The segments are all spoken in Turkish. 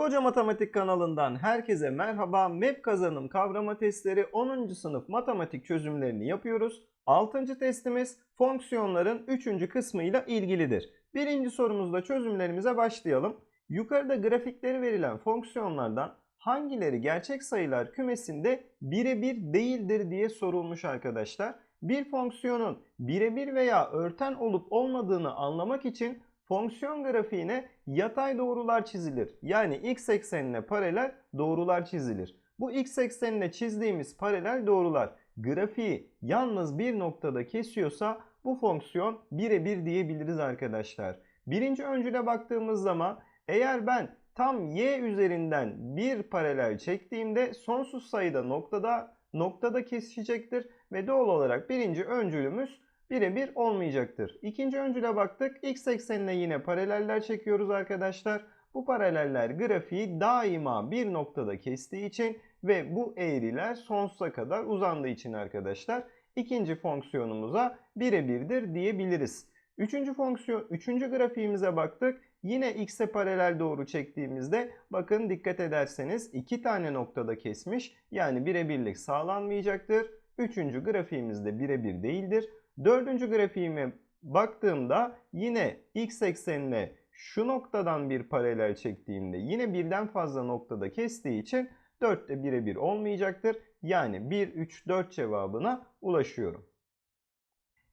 Tolgoca Matematik kanalından herkese merhaba. MEP kazanım kavrama testleri 10. sınıf matematik çözümlerini yapıyoruz. 6. testimiz fonksiyonların 3. kısmıyla ilgilidir. Birinci sorumuzda çözümlerimize başlayalım. Yukarıda grafikleri verilen fonksiyonlardan hangileri gerçek sayılar kümesinde birebir değildir diye sorulmuş arkadaşlar. Bir fonksiyonun birebir veya örten olup olmadığını anlamak için fonksiyon grafiğine yatay doğrular çizilir. Yani x eksenine paralel doğrular çizilir. Bu x eksenine çizdiğimiz paralel doğrular grafiği yalnız bir noktada kesiyorsa bu fonksiyon birebir diyebiliriz arkadaşlar. Birinci öncüle baktığımız zaman eğer ben tam y üzerinden bir paralel çektiğimde sonsuz sayıda noktada noktada kesişecektir ve doğal olarak birinci öncülümüz birebir olmayacaktır. İkinci öncüle baktık. X eksenine yine paraleller çekiyoruz arkadaşlar. Bu paraleller grafiği daima bir noktada kestiği için ve bu eğriler sonsuza kadar uzandığı için arkadaşlar ikinci fonksiyonumuza birebirdir diyebiliriz. Üçüncü fonksiyon, üçüncü grafiğimize baktık. Yine x'e paralel doğru çektiğimizde bakın dikkat ederseniz iki tane noktada kesmiş. Yani birebirlik sağlanmayacaktır. Üçüncü grafiğimizde birebir değildir. Dördüncü grafiğime baktığımda yine x eksenine şu noktadan bir paralel çektiğimde yine birden fazla noktada kestiği için 4 de birebir olmayacaktır. Yani 1, 3, 4 cevabına ulaşıyorum.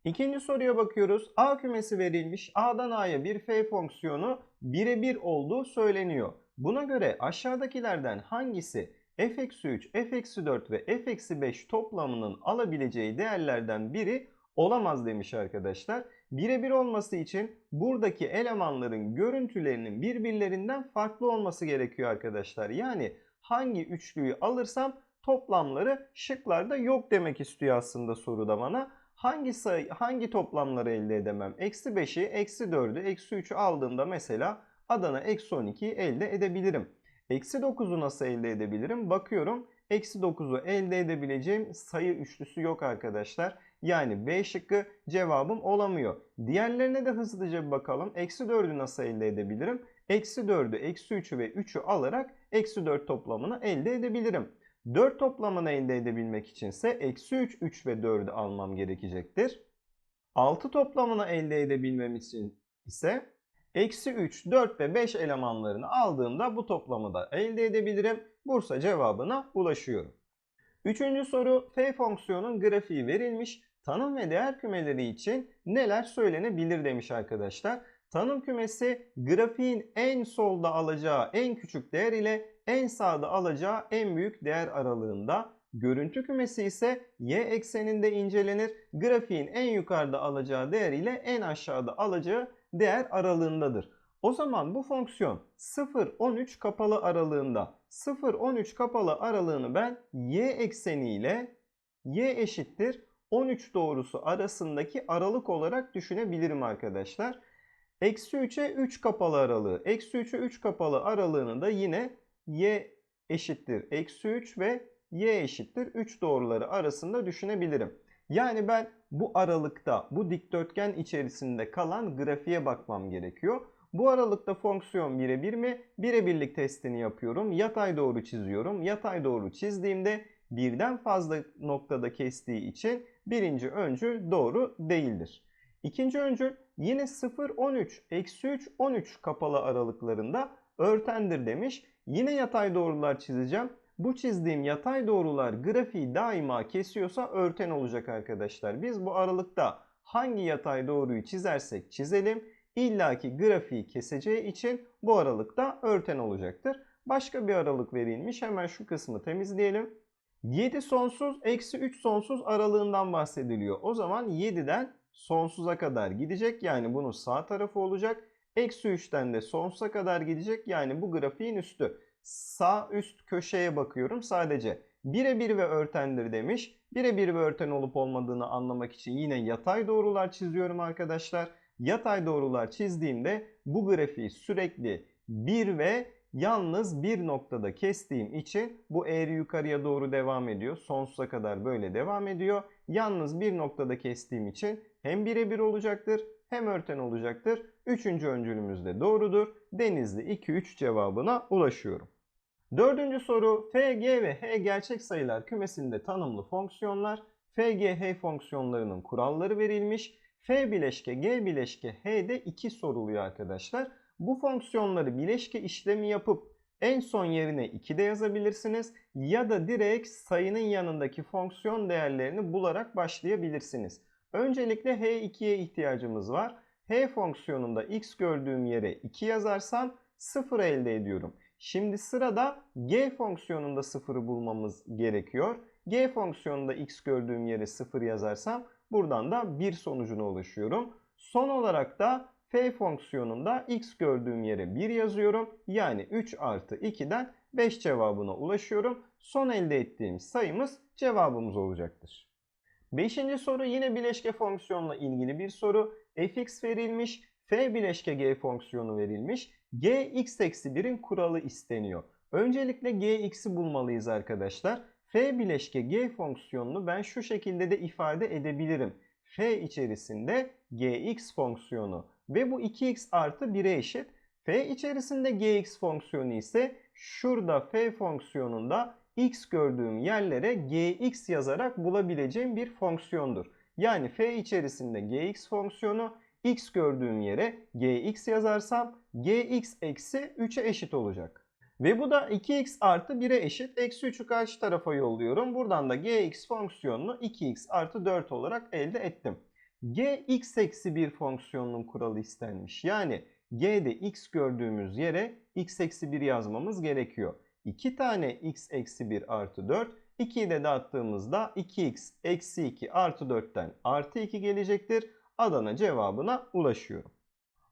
İkinci soruya bakıyoruz. A kümesi verilmiş. A'dan A'ya bir f fonksiyonu birebir olduğu söyleniyor. Buna göre aşağıdakilerden hangisi f-3, f-4 ve f-5 toplamının alabileceği değerlerden biri olamaz demiş arkadaşlar. Birebir olması için buradaki elemanların görüntülerinin birbirlerinden farklı olması gerekiyor arkadaşlar. Yani hangi üçlüyü alırsam toplamları şıklarda yok demek istiyor aslında soruda bana. Hangi sayı, hangi toplamları elde edemem? Eksi 5'i, eksi 4'ü, eksi 3'ü aldığımda mesela Adana eksi 12'yi elde edebilirim. Eksi 9'u nasıl elde edebilirim? Bakıyorum eksi 9'u elde edebileceğim sayı üçlüsü yok arkadaşlar. Yani B şıkkı cevabım olamıyor. Diğerlerine de hızlıca bir bakalım. Eksi 4'ü nasıl elde edebilirim? Eksi 4'ü, eksi 3'ü ve 3'ü alarak eksi 4 toplamını elde edebilirim. 4 toplamını elde edebilmek içinse eksi 3, 3 ve 4'ü almam gerekecektir. 6 toplamını elde edebilmem için ise eksi 3, 4 ve 5 elemanlarını aldığımda bu toplamı da elde edebilirim. Bursa cevabına ulaşıyorum. Üçüncü soru f fonksiyonun grafiği verilmiş. Tanım ve değer kümeleri için neler söylenebilir demiş arkadaşlar. Tanım kümesi grafiğin en solda alacağı en küçük değer ile en sağda alacağı en büyük değer aralığında. Görüntü kümesi ise y ekseninde incelenir. Grafiğin en yukarıda alacağı değer ile en aşağıda alacağı değer aralığındadır. O zaman bu fonksiyon 0-13 kapalı aralığında 0-13 kapalı aralığını ben y ekseni ile y eşittir 13 doğrusu arasındaki aralık olarak düşünebilirim arkadaşlar. Eksi 3'e 3 kapalı aralığı. Eksi 3'e 3 kapalı aralığını da yine y eşittir. Eksi 3 ve y eşittir 3 doğruları arasında düşünebilirim. Yani ben bu aralıkta bu dikdörtgen içerisinde kalan grafiğe bakmam gerekiyor. Bu aralıkta fonksiyon birebir mi? Birebirlik testini yapıyorum. Yatay doğru çiziyorum. Yatay doğru çizdiğimde birden fazla noktada kestiği için birinci öncül doğru değildir. İkinci öncül yine 0, 13, eksi 3, 13 kapalı aralıklarında örtendir demiş. Yine yatay doğrular çizeceğim. Bu çizdiğim yatay doğrular grafiği daima kesiyorsa örten olacak arkadaşlar. Biz bu aralıkta hangi yatay doğruyu çizersek çizelim illaki grafiği keseceği için bu aralıkta örten olacaktır. Başka bir aralık verilmiş. Hemen şu kısmı temizleyelim. 7 sonsuz eksi 3 sonsuz aralığından bahsediliyor. O zaman 7'den sonsuza kadar gidecek. Yani bunun sağ tarafı olacak. Eksi 3'ten de sonsuza kadar gidecek. Yani bu grafiğin üstü. Sağ üst köşeye bakıyorum sadece. Birebir ve örtendir demiş. Birebir ve örten olup olmadığını anlamak için yine yatay doğrular çiziyorum arkadaşlar. Yatay doğrular çizdiğimde bu grafiği sürekli bir ve yalnız bir noktada kestiğim için bu eğri yukarıya doğru devam ediyor. Sonsuza kadar böyle devam ediyor. Yalnız bir noktada kestiğim için hem birebir olacaktır hem örten olacaktır. Üçüncü öncülümüz de doğrudur. Denizli 2-3 cevabına ulaşıyorum. Dördüncü soru FG ve H gerçek sayılar kümesinde tanımlı fonksiyonlar. FGH fonksiyonlarının kuralları verilmiş. F bileşke G bileşke H'de 2 soruluyor arkadaşlar. Bu fonksiyonları bileşke işlemi yapıp en son yerine 2 de yazabilirsiniz ya da direkt sayının yanındaki fonksiyon değerlerini bularak başlayabilirsiniz. Öncelikle H2'ye ihtiyacımız var. H fonksiyonunda x gördüğüm yere 2 yazarsam 0 elde ediyorum. Şimdi sırada G fonksiyonunda 0'ı bulmamız gerekiyor. G fonksiyonunda x gördüğüm yere 0 yazarsam buradan da 1 sonucuna ulaşıyorum. Son olarak da f fonksiyonunda x gördüğüm yere 1 yazıyorum. Yani 3 artı 2'den 5 cevabına ulaşıyorum. Son elde ettiğim sayımız cevabımız olacaktır. Beşinci soru yine bileşke fonksiyonla ilgili bir soru. fx verilmiş, f bileşke g fonksiyonu verilmiş. g x eksi 1'in kuralı isteniyor. Öncelikle gx'i bulmalıyız arkadaşlar. F bileşke g fonksiyonunu ben şu şekilde de ifade edebilirim. f içerisinde gx fonksiyonu ve bu 2x artı 1'e eşit. f içerisinde gx fonksiyonu ise şurada f fonksiyonunda x gördüğüm yerlere gx yazarak bulabileceğim bir fonksiyondur. Yani f içerisinde gx fonksiyonu x gördüğüm yere gx yazarsam gx eksi 3'e eşit olacak. Ve bu da 2x artı 1'e eşit. Eksi 3'ü karşı tarafa yolluyorum. Buradan da gx fonksiyonunu 2x artı 4 olarak elde ettim. g x eksi 1 fonksiyonunun kuralı istenmiş. Yani g'de x gördüğümüz yere x eksi 1 yazmamız gerekiyor. 2 tane x eksi 1 artı 4. 2'yi de dağıttığımızda 2x eksi 2 artı 4'ten artı 2 gelecektir. Adana cevabına ulaşıyorum.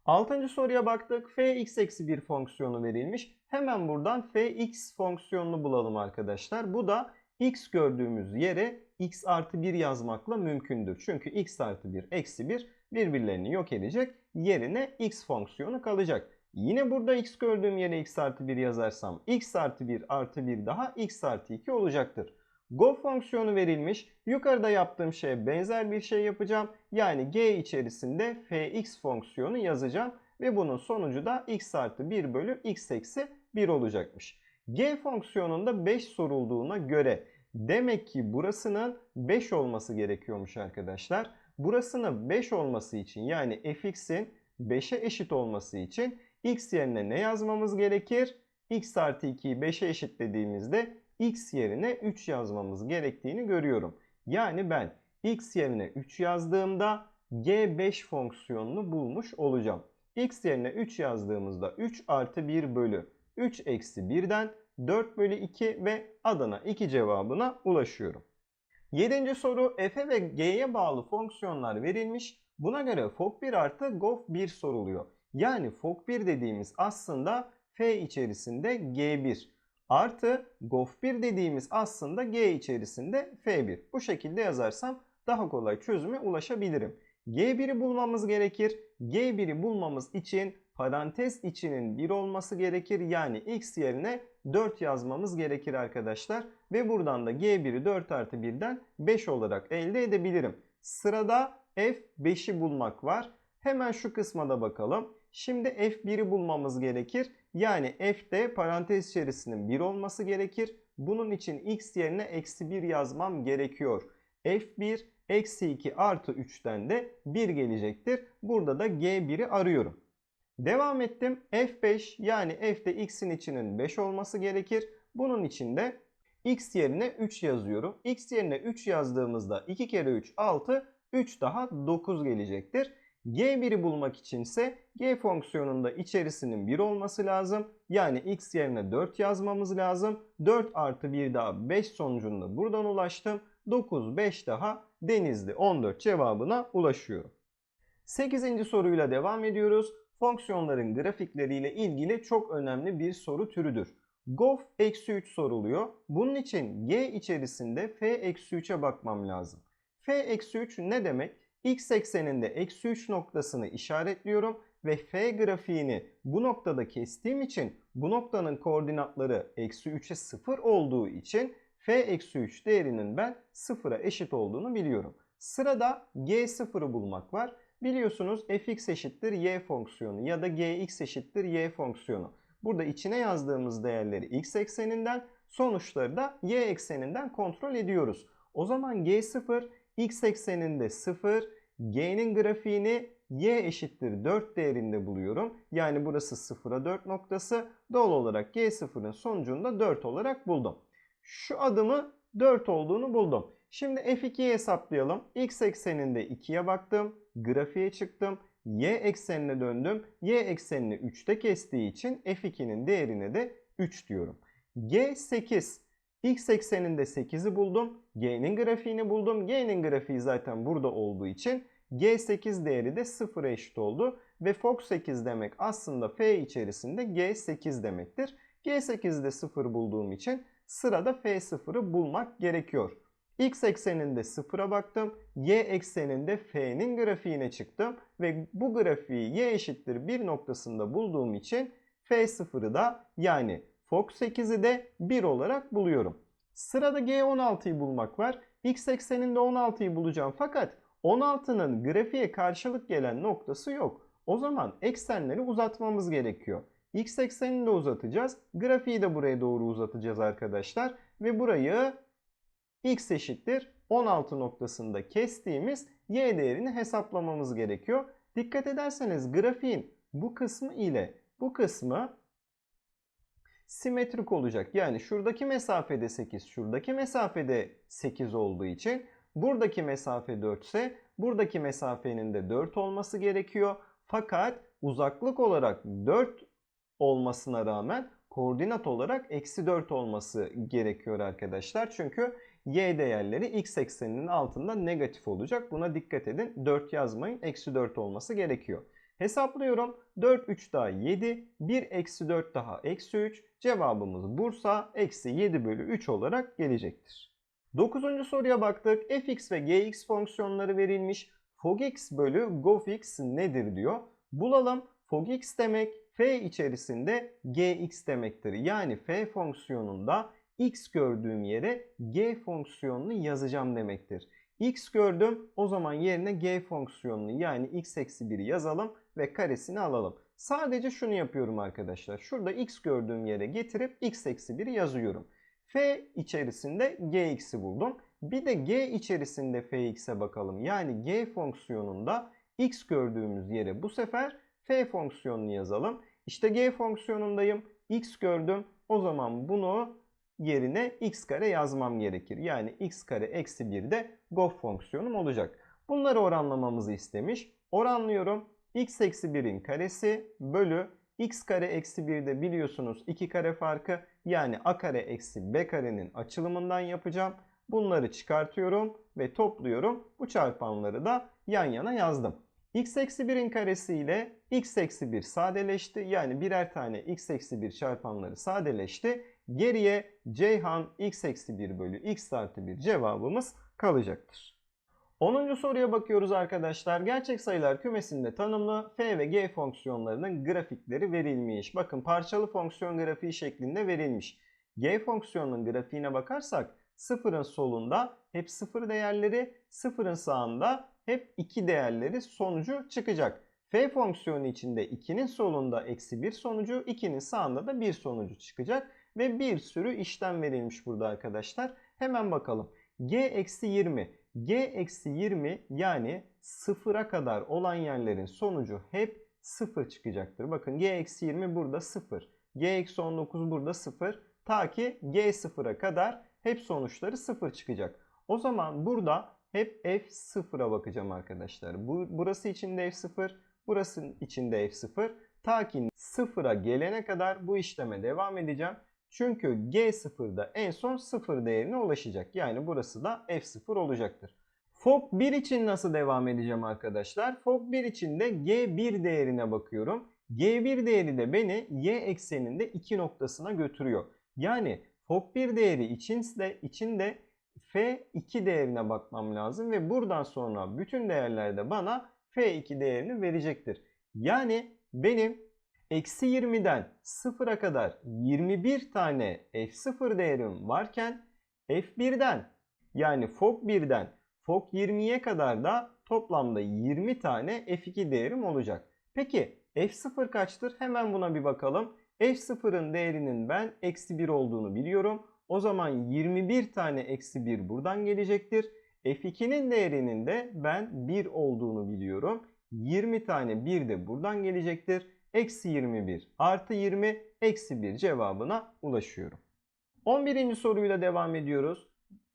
Altıncı soruya baktık. fx eksi 1 fonksiyonu verilmiş. Hemen buradan fx fonksiyonunu bulalım arkadaşlar. Bu da x gördüğümüz yere x artı 1 yazmakla mümkündür. Çünkü x artı 1 eksi 1 birbirlerini yok edecek. Yerine x fonksiyonu kalacak. Yine burada x gördüğüm yere x artı 1 yazarsam x artı 1 artı 1 daha x artı 2 olacaktır. Go fonksiyonu verilmiş. Yukarıda yaptığım şeye benzer bir şey yapacağım. Yani g içerisinde fx fonksiyonu yazacağım. Ve bunun sonucu da x artı 1 bölü x eksi 1 olacakmış. g fonksiyonunda 5 sorulduğuna göre demek ki burasının 5 olması gerekiyormuş arkadaşlar. Burasının 5 olması için yani fx'in 5'e eşit olması için x yerine ne yazmamız gerekir? x artı 2'yi 5'e eşitlediğimizde x yerine 3 yazmamız gerektiğini görüyorum. Yani ben x yerine 3 yazdığımda g5 fonksiyonunu bulmuş olacağım. X yerine 3 yazdığımızda 3 artı 1 bölü 3 eksi 1'den 4 bölü 2 ve Adana 2 cevabına ulaşıyorum. Yedinci soru f'e ve g'ye bağlı fonksiyonlar verilmiş. Buna göre fok1 artı gof1 soruluyor. Yani fok1 dediğimiz aslında f içerisinde g1 artı gof1 dediğimiz aslında g içerisinde f1. Bu şekilde yazarsam daha kolay çözüme ulaşabilirim. G1'i bulmamız gerekir. g1'i bulmamız için parantez içinin 1 olması gerekir. Yani x yerine 4 yazmamız gerekir arkadaşlar. Ve buradan da g1'i 4 artı 1'den 5 olarak elde edebilirim. Sırada f5'i bulmak var. Hemen şu kısma da bakalım. Şimdi f1'i bulmamız gerekir. Yani f'de parantez içerisinin 1 olması gerekir. Bunun için x yerine eksi 1 yazmam gerekiyor. f1 eksi 2 artı 3'ten de 1 gelecektir. Burada da g1'i arıyorum. Devam ettim. f5 yani f'de x'in içinin 5 olması gerekir. Bunun için de x yerine 3 yazıyorum. x yerine 3 yazdığımızda 2 kere 3 6, 3 daha 9 gelecektir. G1'i bulmak içinse G fonksiyonunda içerisinin 1 olması lazım. Yani x yerine 4 yazmamız lazım. 4 artı 1 daha 5 sonucunda buradan ulaştım. 9, 5 daha denizli 14 cevabına ulaşıyorum. 8. soruyla devam ediyoruz. Fonksiyonların grafikleriyle ilgili çok önemli bir soru türüdür. Gof eksi 3 soruluyor. Bunun için g içerisinde f eksi 3'e bakmam lazım. f eksi 3 ne demek? x ekseninde eksi 3 noktasını işaretliyorum ve f grafiğini bu noktada kestiğim için bu noktanın koordinatları eksi 3'e 0 olduğu için f eksi 3 değerinin ben 0'a eşit olduğunu biliyorum. Sırada g0'ı bulmak var. Biliyorsunuz fx eşittir y fonksiyonu ya da gx eşittir y fonksiyonu. Burada içine yazdığımız değerleri x ekseninden, sonuçları da y ekseninden kontrol ediyoruz. O zaman g0 x ekseninde 0, g'nin grafiğini y eşittir 4 değerinde buluyorum. Yani burası 0'a 4 noktası. Doğal olarak g0'ın sonucunda 4 olarak buldum. Şu adımı 4 olduğunu buldum. Şimdi f2'yi hesaplayalım. X ekseninde 2'ye baktım. Grafiğe çıktım. Y eksenine döndüm. Y eksenini 3'te kestiği için f2'nin değerine de 3 diyorum. G8. X ekseninde 8'i buldum. G'nin grafiğini buldum. G'nin grafiği zaten burada olduğu için G8 değeri de 0'a eşit oldu. Ve Fox 8 demek aslında F içerisinde G8 demektir. G8'de 0 bulduğum için sırada F0'ı bulmak gerekiyor. X ekseninde 0'a baktım. Y ekseninde F'nin grafiğine çıktım. Ve bu grafiği Y eşittir 1 noktasında bulduğum için F0'ı da yani Fox 8'i de 1 olarak buluyorum. Sırada G16'yı bulmak var. X ekseninde 16'yı bulacağım fakat 16'nın grafiğe karşılık gelen noktası yok. O zaman eksenleri uzatmamız gerekiyor. X eksenini de uzatacağız. Grafiği de buraya doğru uzatacağız arkadaşlar. Ve burayı x eşittir 16 noktasında kestiğimiz y değerini hesaplamamız gerekiyor. Dikkat ederseniz grafiğin bu kısmı ile bu kısmı simetrik olacak. Yani şuradaki mesafede 8, şuradaki mesafede 8 olduğu için buradaki mesafe 4 ise buradaki mesafenin de 4 olması gerekiyor. Fakat uzaklık olarak 4 olmasına rağmen koordinat olarak eksi 4 olması gerekiyor arkadaşlar. Çünkü y değerleri x ekseninin altında negatif olacak. Buna dikkat edin. 4 yazmayın. Eksi 4 olması gerekiyor. Hesaplıyorum. 4 3 daha 7. 1 eksi 4 daha eksi 3. Cevabımız Bursa eksi 7 bölü 3 olarak gelecektir. 9. soruya baktık. fx ve gx fonksiyonları verilmiş. fogx bölü gofx nedir diyor. Bulalım. fogx demek f içerisinde gx demektir. Yani f fonksiyonunda x gördüğüm yere g fonksiyonunu yazacağım demektir. x gördüm o zaman yerine g fonksiyonunu yani x eksi 1'i yazalım ve karesini alalım. Sadece şunu yapıyorum arkadaşlar. Şurada x gördüğüm yere getirip x eksi 1'i yazıyorum. f içerisinde gx'i buldum. Bir de g içerisinde fx'e bakalım. Yani g fonksiyonunda x gördüğümüz yere bu sefer f fonksiyonunu yazalım. İşte g fonksiyonundayım. x gördüm. O zaman bunu yerine x kare yazmam gerekir. Yani x kare eksi 1 de gof fonksiyonum olacak. Bunları oranlamamızı istemiş. Oranlıyorum. x eksi 1'in karesi bölü x kare eksi 1 de biliyorsunuz 2 kare farkı yani a kare eksi b karenin açılımından yapacağım. Bunları çıkartıyorum ve topluyorum. Bu çarpanları da yan yana yazdım. X eksi 1'in karesi ile x eksi 1 sadeleşti. Yani birer tane x eksi 1 çarpanları sadeleşti. Geriye Ceyhan x eksi 1 bölü x artı 1 cevabımız kalacaktır. 10. soruya bakıyoruz arkadaşlar. Gerçek sayılar kümesinde tanımlı f ve g fonksiyonlarının grafikleri verilmiş. Bakın parçalı fonksiyon grafiği şeklinde verilmiş. g fonksiyonunun grafiğine bakarsak sıfırın solunda hep sıfır değerleri, sıfırın sağında hep 2 değerleri sonucu çıkacak. f fonksiyonu içinde 2'nin solunda eksi 1 sonucu, 2'nin sağında da 1 sonucu çıkacak. Ve bir sürü işlem verilmiş burada arkadaşlar. Hemen bakalım. g eksi 20. g eksi 20 yani sıfıra kadar olan yerlerin sonucu hep 0 çıkacaktır. Bakın g eksi 20 burada 0. g eksi 19 burada 0. Ta ki g sıfıra kadar hep sonuçları 0 çıkacak. O zaman burada hep f sıfıra bakacağım arkadaşlar. Bu, burası için de f0, burası için de f0. Ta ki sıfıra gelene kadar bu işleme devam edeceğim. Çünkü G0'da en son 0 değerine ulaşacak. Yani burası da F0 olacaktır. FOB 1 için nasıl devam edeceğim arkadaşlar? FOB 1 için de G1 değerine bakıyorum. G1 değeri de beni Y ekseninde 2 noktasına götürüyor. Yani FOB 1 değeri içinde, içinde F2 değerine bakmam lazım ve buradan sonra bütün değerlerde bana F2 değerini verecektir. Yani benim eksi 20'den 0'a kadar 21 tane f0 değerim varken f1'den yani fok 1'den fok 20'ye kadar da toplamda 20 tane F2 değerim olacak. Peki F0 kaçtır? Hemen buna bir bakalım. F0'ın değerinin ben eksi 1 olduğunu biliyorum. O zaman 21 tane eksi 1 buradan gelecektir. F2'nin değerinin de ben 1 olduğunu biliyorum. 20 tane 1 de buradan gelecektir. Eksi 21 artı 20 eksi 1 cevabına ulaşıyorum. 11. soruyla devam ediyoruz.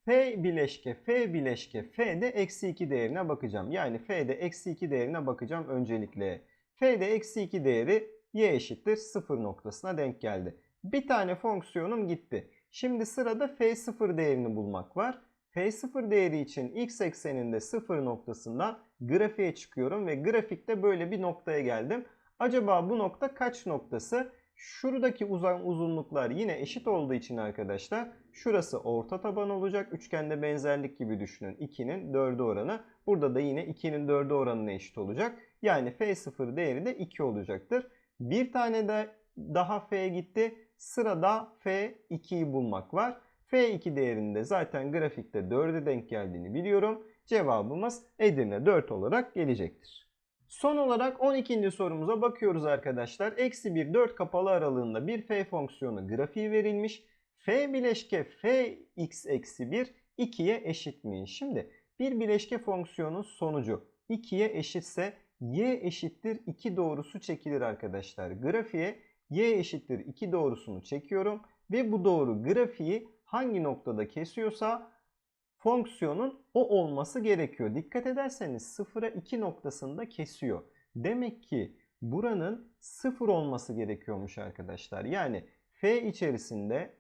F bileşke F bileşke F'de eksi 2 değerine bakacağım. Yani F'de eksi 2 değerine bakacağım öncelikle. F'de eksi 2 değeri y eşittir 0 noktasına denk geldi. Bir tane fonksiyonum gitti. Şimdi sırada F0 değerini bulmak var. F0 değeri için x ekseninde 0 noktasından grafiğe çıkıyorum ve grafikte böyle bir noktaya geldim. Acaba bu nokta kaç noktası? Şuradaki uzan uzunluklar yine eşit olduğu için arkadaşlar şurası orta taban olacak. Üçgende benzerlik gibi düşünün. 2'nin 4'ü oranı. Burada da yine 2'nin 4'ü oranına eşit olacak. Yani F0 değeri de 2 olacaktır. Bir tane de daha F gitti. Sırada F2'yi bulmak var. F2 değerinde zaten grafikte 4'e denk geldiğini biliyorum. Cevabımız Edirne 4 olarak gelecektir. Son olarak 12. sorumuza bakıyoruz arkadaşlar. Eksi 1 4 kapalı aralığında bir f fonksiyonu grafiği verilmiş. f bileşke fx eksi 1 2'ye eşit mi? Şimdi bir bileşke fonksiyonun sonucu 2'ye eşitse y eşittir 2 doğrusu çekilir arkadaşlar. Grafiğe y eşittir 2 doğrusunu çekiyorum ve bu doğru grafiği hangi noktada kesiyorsa fonksiyonun o olması gerekiyor. Dikkat ederseniz 0'a 2 noktasında kesiyor. Demek ki buranın 0 olması gerekiyormuş arkadaşlar. Yani f içerisinde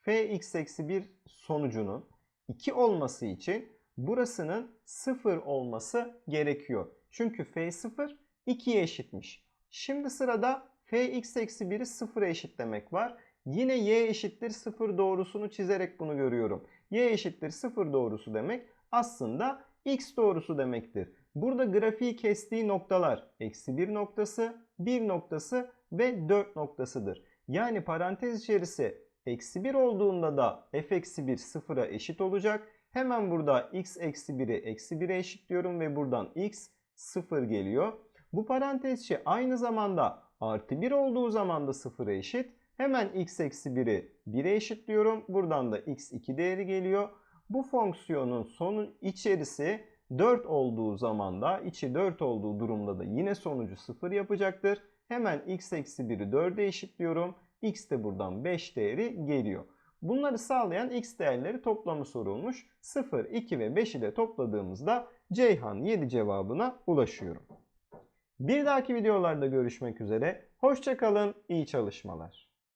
fx eksi 1 sonucunun 2 olması için burasının 0 olması gerekiyor. Çünkü f0 2'ye eşitmiş. Şimdi sırada fx eksi 1'i 0'a eşitlemek var. Yine y eşittir 0 doğrusunu çizerek bunu görüyorum. y eşittir 0 doğrusu demek aslında x doğrusu demektir. Burada grafiği kestiği noktalar eksi 1 noktası, 1 noktası ve 4 noktasıdır. Yani parantez içerisi eksi 1 olduğunda da f eksi 1 sıfıra eşit olacak. Hemen burada x eksi 1'i eksi 1'e eşitliyorum ve buradan x 0 geliyor. Bu parantez içi aynı zamanda artı 1 olduğu zaman da 0'a eşit. Hemen x eksi 1'i 1'e eşitliyorum. Buradan da x2 değeri geliyor. Bu fonksiyonun sonu içerisi 4 olduğu zaman da içi 4 olduğu durumda da yine sonucu 0 yapacaktır. Hemen x eksi 1'i 4'e eşitliyorum. x de buradan 5 değeri geliyor. Bunları sağlayan x değerleri toplamı sorulmuş. 0, 2 ve 5'i de topladığımızda Ceyhan 7 cevabına ulaşıyorum. Bir dahaki videolarda görüşmek üzere. Hoşçakalın, iyi çalışmalar.